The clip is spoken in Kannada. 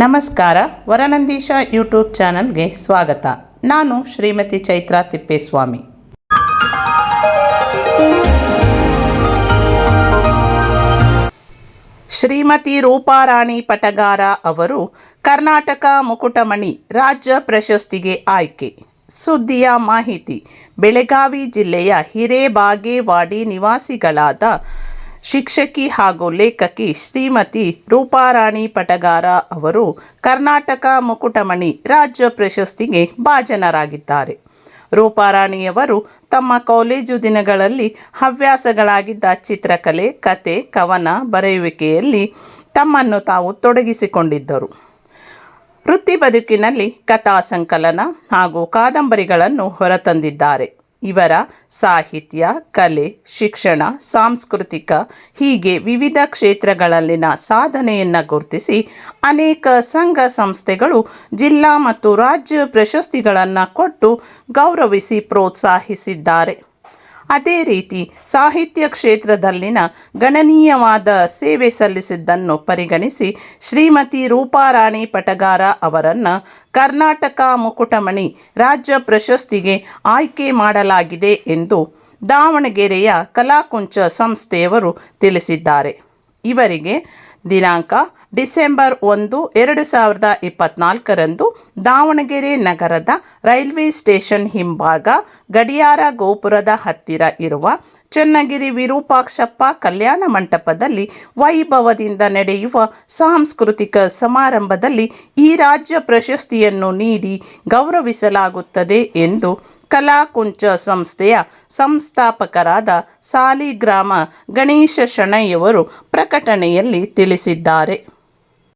ನಮಸ್ಕಾರ, ವರನಂದೀಶ ಯೂಟ್ಯೂಬ್ ಚಾನಲ್ಗೆ ಸ್ವಾಗತ. ನಾನು ಶ್ರೀಮತಿ ಚೈತ್ರಾ ತಿಪ್ಪೇಸ್ವಾಮಿ. ಶ್ರೀಮತಿ ರೂಪಾರಾಣಿ ಪಟಗಾರ ಅವರು ಕರ್ನಾಟಕ ಮುಕುಟಮಣಿ ರಾಜ್ಯ ಪ್ರಶಸ್ತಿಗೆ ಆಯ್ಕೆ. ಸುದ್ದಿಯ ಮಾಹಿತಿ, ಬೆಳಗಾವಿ ಜಿಲ್ಲೆಯ ಹಿರೇಬಾಗೇವಾಡಿ ನಿವಾಸಿಗಳಾದ ಶಿಕ್ಷಕಿ ಹಾಗೂ ಲೇಖಕಿ ಶ್ರೀಮತಿ ರೂಪಾರಾಣಿ ಪಟಗಾರ ಅವರು ಕರ್ನಾಟಕ ಮುಕುಟಮಣಿ ರಾಜ್ಯ ಪ್ರಶಸ್ತಿಗೆ ಭಾಜನರಾಗಿದ್ದಾರೆ. ರೂಪಾರಾಣಿಯವರು ತಮ್ಮ ಕಾಲೇಜು ದಿನಗಳಲ್ಲಿ ಹವ್ಯಾಸಗಳಾಗಿದ್ದ ಚಿತ್ರಕಲೆ, ಕತೆ, ಕವನ ಬರೆಯುವಿಕೆಯಲ್ಲಿ ತಮ್ಮನ್ನು ತಾವು ತೊಡಗಿಸಿಕೊಂಡಿದ್ದರು. ವೃತ್ತಿ ಬದುಕಿನಲ್ಲಿ ಕಥಾ ಸಂಕಲನ ಹಾಗೂ ಕಾದಂಬರಿಗಳನ್ನು ಹೊರತಂದಿದ್ದಾರೆ. ಇವರ ಸಾಹಿತ್ಯ, ಕಲೆ, ಶಿಕ್ಷಣ, ಸಾಂಸ್ಕೃತಿಕ ಹೀಗೆ ವಿವಿಧ ಕ್ಷೇತ್ರಗಳಲ್ಲಿನ ಸಾಧನೆಯನ್ನು ಗುರುತಿಸಿ ಅನೇಕ ಸಂಘ ಸಂಸ್ಥೆಗಳು ಜಿಲ್ಲಾ ಮತ್ತು ರಾಜ್ಯ ಪ್ರಶಸ್ತಿಗಳನ್ನು ಕೊಟ್ಟು ಗೌರವಿಸಿ ಪ್ರೋತ್ಸಾಹಿಸಿದ್ದಾರೆ. ಅದೇ ರೀತಿ ಸಾಹಿತ್ಯ ಕ್ಷೇತ್ರದಲ್ಲಿನ ಗಣನೀಯವಾದ ಸೇವೆ ಸಲ್ಲಿಸಿದ್ದನ್ನು ಪರಿಗಣಿಸಿ ಶ್ರೀಮತಿ ರೂಪಾರಾಣಿ ಪಟಗಾರ ಅವರನ್ನು ಕರ್ನಾಟಕ ಮುಕುಟಮಣಿ ರಾಜ್ಯ ಪ್ರಶಸ್ತಿಗೆ ಆಯ್ಕೆ ಮಾಡಲಾಗಿದೆ ಎಂದು ದಾವಣಗೆರೆಯ ಕಲಾಕುಂಚ ಸಂಸ್ಥೆಯವರು ತಿಳಿಸಿದ್ದಾರೆ. ಇವರಿಗೆ ದಿನಾಂಕ ಡಿಸೆಂಬರ್ ಒಂದು, ಎರಡು ಸಾವಿರದ ಇಪ್ಪತ್ನಾಲ್ಕರಂದು ದಾವಣಗೆರೆ ನಗರದ ರೈಲ್ವೆ ಸ್ಟೇಷನ್ ಹಿಂಭಾಗ ಗಡಿಯಾರ ಗೋಪುರದ ಹತ್ತಿರ ಇರುವ ಚನ್ನಗಿರಿ ವಿರೂಪಾಕ್ಷಪ್ಪ ಕಲ್ಯಾಣ ಮಂಟಪದಲ್ಲಿ ವೈಭವದಿಂದ ನಡೆಯುವ ಸಾಂಸ್ಕೃತಿಕ ಸಮಾರಂಭದಲ್ಲಿ ಈ ರಾಜ್ಯ ಪ್ರಶಸ್ತಿಯನ್ನು ನೀಡಿ ಗೌರವಿಸಲಾಗುತ್ತದೆ ಎಂದು ಕಲಾಕುಂಚ ಸಂಸ್ಥೆಯ ಸಂಸ್ಥಾಪಕರಾದ ಸಾಲಿಗ್ರಾಮ ಗಣೇಶ ಶಣೈಯವರು ಪ್ರಕಟಣೆಯಲ್ಲಿ ತಿಳಿಸಿದ್ದಾರೆ.